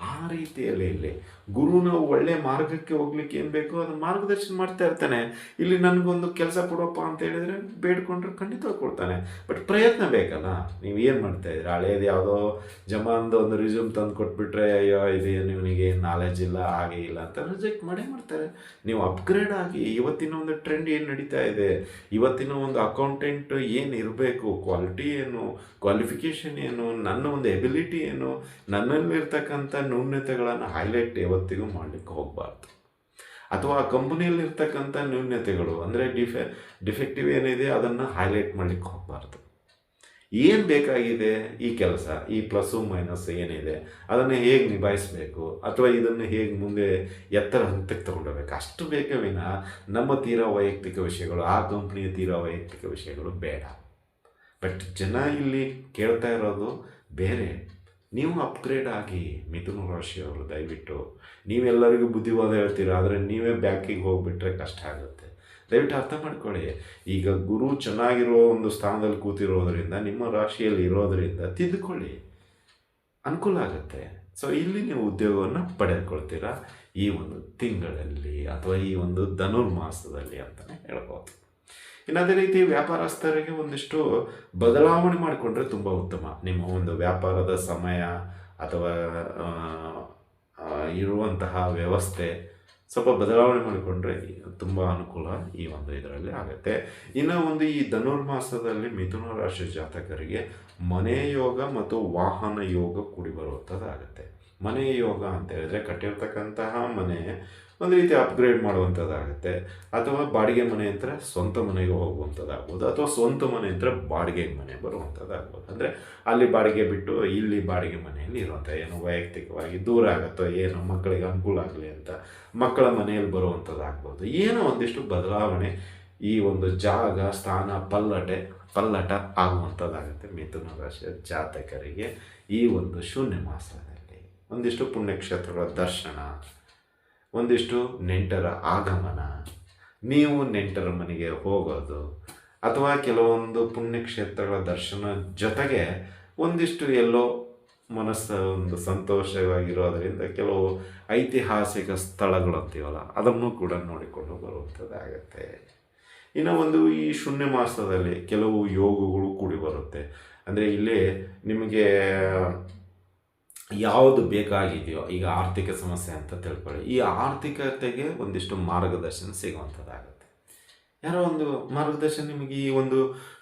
ಆ ರೀತಿಯಲ್ಲಿ ಇಲ್ಲಿ ಗುರುನ ಒಳ್ಳೆ ಮಾರ್ಗಕ್ಕೆ ಹೋಗ್ಲಿಕ್ಕೆ ಏನು ಬೇಕೋ? ಅದನ್ನ ಮಾರ್ಗದರ್ಶನ ಮಾಡ್ತಾ ಇರ್ತಾನೆ. ಇಲ್ಲಿ ನನಗೊಂದು ಕೆಲಸ ಕೊಡಪ್ಪ ಅಂತ ಹೇಳಿದ್ರೆ ಬೇಡ್ಕೊಂಡ್ರೆ ಖಂಡಿತ ಕೊಡ್ತಾನೆ. ಬಟ್ ಪ್ರಯತ್ನ ಬೇಕಲ್ಲ? ನೀವು ಏನು ಮಾಡ್ತಾ ಇದ್ದೀರಾ? ಹಳೇದು ಯಾವುದೋ ಜಮಾನ್ದ ಒಂದು ರಿಸ್ಯೂಮ್ ತಂದು ಕೊಟ್ಬಿಟ್ರೆ, ಅಯ್ಯೋ, ಇದು ನಿಮಗೆ ನಾಲೆಜ್ ಇಲ್ಲ, ಹಾಗೆ ಇಲ್ಲ ಅಂತ ರಿಜೆಕ್ಟ್ ಮಾಡೇ ಮಾಡ್ತಾರೆ. ನೀವು ಅಪ್ಗ್ರೇಡ್ ಆಗಿ ಇವತ್ತಿನ ಒಂದು ಟ್ರೆಂಡ್ ಏನು ನಡೀತಾ ಇದೆ? ಇವತ್ತಿನ ಒಂದು ಅಕೌಂಟೆಂಟ್ ಏನು ಇರಬೇಕು? ಕ್ವಾಲಿಟಿ ಏನು? ಕ್ವಾಲಿಫಿಕೇಷನ್ ಏನು? ನನ್ನ ಒಂದು ಎಬಿಲಿಟಿ ಏನು? ನನ್ನಲ್ಲಿರ್ತಕ್ಕಂಥ ನ್ಯೂನ್ಯತೆಗಳನ್ನು ಹೈಲೈಟ್ ಯಾವತ್ತಿಗೂ ಮಾಡಲಿಕ್ಕೆ ಹೋಗಬಾರ್ದು. ಅಥವಾ ಆ ಕಂಪ್ನಿಯಲ್ಲಿರ್ತಕ್ಕಂಥ ನ್ಯೂನ್ಯತೆಗಳು ಅಂದರೆ ಡಿಫೆ ಡಿಫೆಕ್ಟಿವ್ ಏನಿದೆ ಅದನ್ನು ಹೈಲೈಟ್ ಮಾಡಲಿಕ್ಕೆ ಹೋಗಬಾರ್ದು. ಏನು ಬೇಕಾಗಿದೆ ಈ ಕೆಲಸ, ಈ ಪ್ಲಸ್ಸು ಮೈನಸ್ ಏನಿದೆ, ಅದನ್ನು ಹೇಗೆ ನಿಭಾಯಿಸಬೇಕು, ಅಥವಾ ಇದನ್ನು ಹೇಗೆ ಮುಂದೆ ಎತ್ತರ ಹಂತಕ್ಕೆ ತೊಗೊಂಡೋಗ್ಬೇಕು, ಅಷ್ಟು ಬೇಕೇ ವಿನ ನಮ್ಮ ತೀರಾ ವೈಯಕ್ತಿಕ ವಿಷಯಗಳು, ಆ ಕಂಪ್ನಿಯ ತೀರಾ ವೈಯಕ್ತಿಕ ವಿಷಯಗಳು ಬೇಡ. ಬಟ್ ಜನ ಇಲ್ಲಿ ಕೇಳ್ತಾ ಇರೋದು ಬೇರೆ. ನೀವು ಅಪ್ಗ್ರೇಡ್ ಆಗಿ ಮಿಥುನ ರಾಶಿಯವರು ದಯವಿಟ್ಟು ನೀವೆಲ್ಲರಿಗೂ ಬುದ್ಧಿವಾದ ಹೇಳ್ತೀರಾ? ಆದರೆ ನೀವೇ ಬ್ಯಾಂಕಿಗೆ ಹೋಗಿಬಿಟ್ರೆ ಕಷ್ಟ ಆಗುತ್ತೆ. ದಯವಿಟ್ಟು ಅರ್ಥ ಮಾಡ್ಕೊಳ್ಳಿ. ಈಗ ಗುರು ಚೆನ್ನಾಗಿರೋ ಒಂದು ಸ್ಥಾನದಲ್ಲಿ ಕೂತಿರೋದ್ರಿಂದ, ನಿಮ್ಮ ರಾಶಿಯಲ್ಲಿ ಇರೋದರಿಂದ ತಿದ್ದುಕೊಳ್ಳಿ ಅನುಕೂಲ ಆಗುತ್ತೆ. ಸೊ ಇಲ್ಲಿ ನೀವು ಉದ್ಯೋಗವನ್ನು ಪಡೆದುಕೊಳ್ತೀರಾ? ಈ ಒಂದು ತಿಂಗಳಲ್ಲಿ ಅಥವಾ ಈ ಒಂದು ಧನುರ್ಮಾಸದಲ್ಲಿ ಅಂತಲೇ ಹೇಳ್ಬೋದು. ಇನ್ನು ಅದೇ ರೀತಿ ವ್ಯಾಪಾರಸ್ಥರಿಗೆ ಒಂದಿಷ್ಟು ಬದಲಾವಣೆ ಮಾಡಿಕೊಂಡ್ರೆ ತುಂಬ ಉತ್ತಮ. ನಿಮ್ಮ ಒಂದು ವ್ಯಾಪಾರದ ಸಮಯ ಅಥವಾ ಇರುವಂತಹ ವ್ಯವಸ್ಥೆ ಸ್ವಲ್ಪ ಬದಲಾವಣೆ ಮಾಡಿಕೊಂಡ್ರೆ ತುಂಬ ಅನುಕೂಲ ಈ ಒಂದು ಇದರಲ್ಲಿ ಆಗುತ್ತೆ. ಇನ್ನು ಒಂದು ಈ ಧನುರ್ಮಾಸದಲ್ಲಿ ಮಿಥುನ ರಾಶಿ ಜಾತಕರಿಗೆ ಮನೆ ಯೋಗ ಮತ್ತು ವಾಹನ ಯೋಗ ಕೂಡಿ ಬರುವಂಥದ್ದಾಗುತ್ತೆ. ಮನೆ ಯೋಗ ಅಂತ ಹೇಳಿದ್ರೆ ಕಟ್ಟಿರ್ತಕ್ಕಂತಹ ಮನೆ ಒಂದು ರೀತಿ ಅಪ್ಗ್ರೇಡ್ ಮಾಡುವಂಥದ್ದಾಗುತ್ತೆ. ಅಥವಾ ಬಾಡಿಗೆ ಮನೆ ಅಂತ ಸ್ವಂತ ಮನೆಗೆ ಹೋಗುವಂಥದ್ದಾಗ್ಬೋದು. ಅಥವಾ ಸ್ವಂತ ಮನೆ ಅಂತ ಬಾಡಿಗೆ ಮನೆ ಬರುವಂಥದ್ದಾಗ್ಬೋದು. ಅಂದರೆ ಅಲ್ಲಿ ಬಾಡಿಗೆ ಬಿಟ್ಟು ಇಲ್ಲಿ ಬಾಡಿಗೆ ಮನೆಯಲ್ಲಿ ಇರುವಂಥ ಏನು ವೈಯಕ್ತಿಕವಾಗಿ ದೂರ ಆಗುತ್ತೋ ಏನೋ ಮಕ್ಕಳಿಗೆ ಅನುಕೂಲ ಆಗಲಿ ಅಂತ ಮಕ್ಕಳ ಮನೆಯಲ್ಲಿ ಬರುವಂಥದ್ದಾಗ್ಬೋದು. ಏನೋ ಒಂದಿಷ್ಟು ಬದಲಾವಣೆ ಈ ಒಂದು ಜಾಗ, ಸ್ಥಾನ, ಪಲ್ಲಟೆ, ಪಲ್ಲಟ ಆಗುವಂಥದ್ದಾಗುತ್ತೆ ಮಿಥುನ ರಾಶಿಯ ಜಾತಕರಿಗೆ ಈ ಒಂದು ಶೂನ್ಯ ಮಾಸದಲ್ಲಿ. ಒಂದಿಷ್ಟು ಪುಣ್ಯಕ್ಷೇತ್ರಗಳ ದರ್ಶನ ಒಂದಿಷ್ಟು ನೆಂಟರ ಆಗಮನ. ನೀವು ನೆಂಟರ ಮನೆಗೆ ಹೋಗೋದು ಅಥವಾ ಕೆಲವೊಂದು ಪುಣ್ಯಕ್ಷೇತ್ರಗಳ ದರ್ಶನ ಜೊತೆಗೆ ಒಂದಿಷ್ಟು ಎಲ್ಲೋ ಮನಸ್ಸು ಒಂದು ಸಂತೋಷವಾಗಿರೋದರಿಂದ ಕೆಲವು ಐತಿಹಾಸಿಕ ಸ್ಥಳಗಳು ಅಂತೀವಲ್ಲ ಅದನ್ನು ಕೂಡ ನೋಡಿಕೊಂಡು ಬರುವಂಥದ್ದಾಗತ್ತೆ ಇನ್ನು ಒಂದು ಈ ಶೂನ್ಯ ಮಾಸದಲ್ಲಿ ಕೆಲವು ಯೋಗಗಳು ಕೂಡಿ ಬರುತ್ತೆ. ಅಂದರೆ ಇಲ್ಲಿ ನಿಮಗೆ ಯಾವುದು ಬೇಕಾಗಿದೆಯೋ ಈಗ ಆರ್ಥಿಕ ಸಮಸ್ಯೆ ಅಂತ ತಿಳ್ಕೊಳ್ಳಿ. ಈ ಆರ್ಥಿಕತೆಗೆ ಒಂದಿಷ್ಟು ಮಾರ್ಗದರ್ಶನ ಸಿಗುವಂಥದ್ದಾಗುತ್ತೆ. ಯಾರೋ ಒಂದು ಮಾರ್ಗದರ್ಶನ ನಿಮಗೆ ಈ ಒಂದು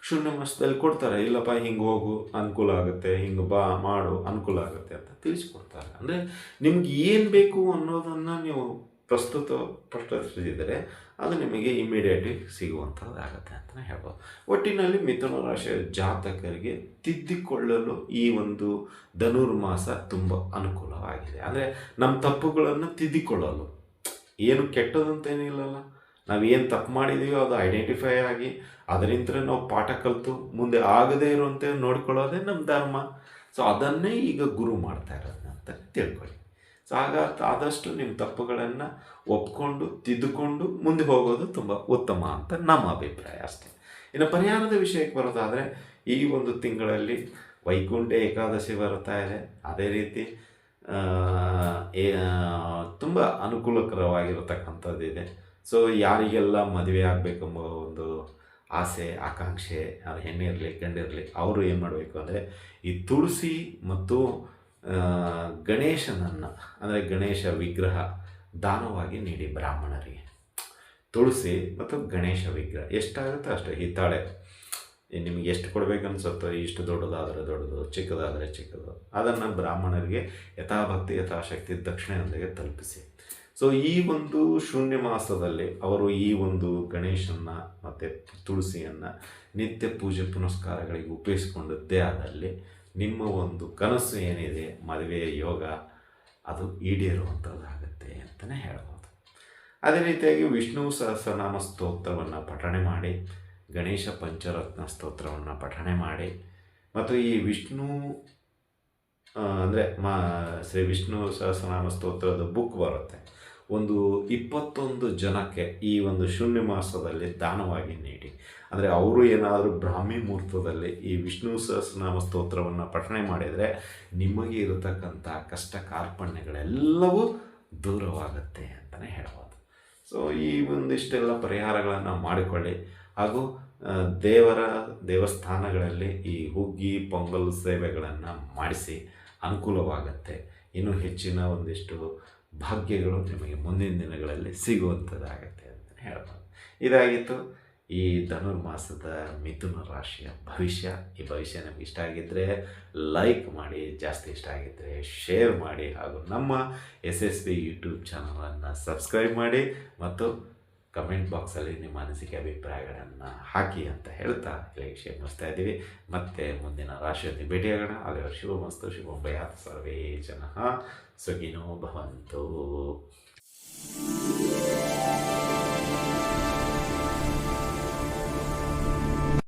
ಶೂನ್ಯ ಮಾಸದಲ್ಲಿ ಕೊಡ್ತಾರೆ. ಇಲ್ಲಪ್ಪ, ಹಿಂಗೆ ಹೋಗು, ಅನುಕೂಲ ಆಗುತ್ತೆ, ಹಿಂಗೆ ಬಾ, ಮಾಡು, ಅನುಕೂಲ ಆಗುತ್ತೆ ಅಂತ ತಿಳಿಸ್ಕೊಡ್ತಾರೆ. ಅಂದರೆ ನಿಮ್ಗೆ ಏನು ಬೇಕು ಅನ್ನೋದನ್ನು ನೀವು ಪ್ರಸ್ತುತ ಪ್ರಸ್ತುತಿಸಿದರೆ ಅದು ನಿಮಗೆ ಇಮಿಡಿಯೇಟ್ಲಿ ಸಿಗುವಂಥದ್ದಾಗತ್ತೆ ಅಂತಲೇ ಹೇಳ್ಬೋದು. ಒಟ್ಟಿನಲ್ಲಿ ಮಿಥುನ ರಾಶಿಯ ಜಾತಕರಿಗೆ ತಿದ್ದಿಕೊಳ್ಳಲು ಈ ಒಂದು ಧನುರ್ಮಾಸ ತುಂಬ ಅನುಕೂಲವಾಗಿದೆ. ಅಂದರೆ ನಮ್ಮ ತಪ್ಪುಗಳನ್ನು ತಿದ್ದಿಕೊಳ್ಳಲು. ಏನು ಕೆಟ್ಟದಂತೇನಿಲ್ಲಲ್ಲ. ನಾವು ಏನು ತಪ್ಪು ಮಾಡಿದೀವೋ ಅದು ಐಡೆಂಟಿಫೈ ಆಗಿ ಅದರಿಂದ ನಾವು ಪಾಠ ಕಲಿತು ಮುಂದೆ ಆಗದೇ ಇರುವಂತೆ ನೋಡ್ಕೊಳ್ಳೋದೇ ನಮ್ಮ ಧರ್ಮ. ಸೊ ಅದನ್ನೇ ಈಗ ಗುರು ಮಾಡ್ತಾ ಇರೋದು ಅಂತ ತಿಳ್ಕೊಳ್ಳಿ. ಸೊ ಆದಷ್ಟು ನಿಮ್ಮ ತಪ್ಪುಗಳನ್ನು ಒಪ್ಕೊಂಡು, ತಿದ್ದುಕೊಂಡು ಮುಂದೆ ಹೋಗೋದು ತುಂಬ ಉತ್ತಮ ಅಂತ ನಮ್ಮ ಅಭಿಪ್ರಾಯ ಅಷ್ಟೇ. ಇನ್ನು ಪರಿಹಾರದ ವಿಷಯಕ್ಕೆ ಬರೋದಾದರೆ, ಈ ಒಂದು ತಿಂಗಳಲ್ಲಿ ವೈಕುಂಠ ಏಕಾದಶಿ ಬರ್ತಾ ಇದೆ. ಅದೇ ರೀತಿ ತುಂಬ ಅನುಕೂಲಕರವಾಗಿರತಕ್ಕಂಥದ್ದಿದೆ ಸೊ ಯಾರಿಗೆಲ್ಲ ಮದುವೆ ಆಗಬೇಕೆಂಬ ಒಂದು ಆಸೆ, ಆಕಾಂಕ್ಷೆ ಅದು ಹೆಣ್ಣಿರಲಿ, ಗಂಡಿರಲಿ, ಅವರು ಏನು ಮಾಡಬೇಕು ಅಂದರೆ, ಈ ತುಳಸಿ ಮತ್ತು ಗಣೇಶನನ್ನು, ಅಂದರೆ ಗಣೇಶ ವಿಗ್ರಹ ದಾನವಾಗಿ ನೀಡಿ ಬ್ರಾಹ್ಮಣರಿಗೆ. ತುಳಸಿ ಮತ್ತು ಗಣೇಶ ವಿಗ್ರಹ, ಎಷ್ಟಾಗುತ್ತೋ ಅಷ್ಟು, ಹಿತ್ತಾಳೆ. ನಿಮಗೆ ಎಷ್ಟು ಕೊಡ್ಬೇಕು ಅನ್ಸುತ್ತೋ ಇಷ್ಟು ದೊಡ್ಡದಾದರೆ ದೊಡ್ಡದು, ಚಿಕ್ಕದಾದರೆ ಚಿಕ್ಕದು. ಅದನ್ನು ಬ್ರಾಹ್ಮಣರಿಗೆ ಯಥಾಭಕ್ತಿ, ಯಥಾಶಕ್ತಿ ದಕ್ಷಿಣದೊಂದಿಗೆ ತಲುಪಿಸಿ. ಸೊ ಈ ಒಂದು ಶೂನ್ಯ ಮಾಸದಲ್ಲಿ ಅವರು ಈ ಒಂದು ಗಣೇಶನ ಮತ್ತು ತುಳಸಿಯನ್ನು ನಿತ್ಯ ಪೂಜೆ ಪುನಸ್ಕಾರಗಳಿಗೆ ಉಪಯೋಗಿಸ್ಕೊಂಡದ್ದೇ ಆದಲ್ಲಿ ನಿಮ್ಮ ಒಂದು ಕನಸು ಏನಿದೆ, ಮದುವೆಯ ಯೋಗ, ಅದು ಈಡೇರುವಂಥದ್ದಾಗುತ್ತೆ ಅಂತಲೇ ಹೇಳ್ಬೋದು. ಅದೇ ರೀತಿಯಾಗಿ ವಿಷ್ಣು ಸಹಸ್ರನಾಮ ಸ್ತೋತ್ರವನ್ನು ಪಠಣೆ ಮಾಡಿ, ಗಣೇಶ ಪಂಚರತ್ನ ಸ್ತೋತ್ರವನ್ನು ಪಠಣೆ ಮಾಡಿ, ಮತ್ತು ಈ ವಿಷ್ಣು ಅಂದರೆ ಮಾ, ಶ್ರೀ ವಿಷ್ಣು ಸಹಸ್ರನಾಮ ಸ್ತೋತ್ರದ ಬುಕ್ ಬರುತ್ತೆ. ಒಂದು ಇಪ್ಪತ್ತೊಂದು ಜನಕ್ಕೆ ಈ ಒಂದು ಶೂನ್ಯ ಮಾಸದಲ್ಲಿ ದಾನವಾಗಿ ನೀಡಿ. ಅಂದರೆ ಅವರು ಏನಾದರೂ ಬ್ರಾಹ್ಮಿ ಮುಹೂರ್ತದಲ್ಲಿ ಈ ವಿಷ್ಣು ಸಹಸ್ರನಾಮ ಸ್ತೋತ್ರವನ್ನು ಪಠಣೆ ಮಾಡಿದರೆ ನಿಮಗೆ ಇರತಕ್ಕಂಥ ಕಷ್ಟ ಕಾರ್ಪಣ್ಯಗಳೆಲ್ಲವೂ ದೂರವಾಗುತ್ತೆ ಅಂತಲೇ ಹೇಳ್ಬೋದು. ಸೊ ಈ ಒಂದಿಷ್ಟೆಲ್ಲ ಪರಿಹಾರಗಳನ್ನು ಮಾಡಿಕೊಳ್ಳಿ. ಹಾಗೂ ದೇವರ ದೇವಸ್ಥಾನಗಳಲ್ಲಿ ಈ ಹುಗ್ಗಿ, ಪೊಂಗಲ್ ಸೇವೆಗಳನ್ನು ಮಾಡಿಸಿ ಅನುಕೂಲವಾಗುತ್ತೆ. ಇನ್ನೂ ಹೆಚ್ಚಿನ ಒಂದಿಷ್ಟು ಭಾಗ್ಯಗಳು ನಿಮಗೆ ಮುಂದಿನ ದಿನಗಳಲ್ಲಿ ಸಿಗುವಂಥದ್ದಾಗತ್ತೆ ಅಂತ ಹೇಳ್ಬೋದು. ಇದಾಗಿತ್ತು ಈ ಧನುರ್ಮಾಸದ ಮಿಥುನ ರಾಶಿಯ ಭವಿಷ್ಯ. ಈ ಭವಿಷ್ಯ ನಿಮ್ಗೆ ಇಷ್ಟ ಆಗಿದ್ದರೆ ಲೈಕ್ ಮಾಡಿ, ಜಾಸ್ತಿ ಇಷ್ಟ ಆಗಿದ್ದರೆ ಶೇರ್ ಮಾಡಿ ಹಾಗೂ ನಮ್ಮ ಎಸ್ ಎಸ್ ಬಿ ಯೂಟ್ಯೂಬ್ ಚಾನಲನ್ನು ಸಬ್ಸ್ಕ್ರೈಬ್ ಮಾಡಿ ಮತ್ತು ಕಮೆಂಟ್ ಬಾಕ್ಸಲ್ಲಿ ನಿಮ್ಮ ಅನಿಸಿಕೆ, ಅಭಿಪ್ರಾಯಗಳನ್ನು ಹಾಕಿ ಅಂತ ಹೇಳ್ತಾ ಇಲ್ಲಿಗೆ ಶೇರ್ ಮುಗಿಸ್ತಾ ಇದ್ದೀವಿ. ಮತ್ತೆ ಮುಂದಿನ ರಾಶಿಯಲ್ಲಿ ಭೇಟಿಯಾಗೋಣ ಆದರೆ ಶುಭಮಸ್ತು ಶುಭಂ ಭಯಾತ್ ಸರ್ವೇ ಜನ. ಸುಖಿನೋ ಭವಂತು.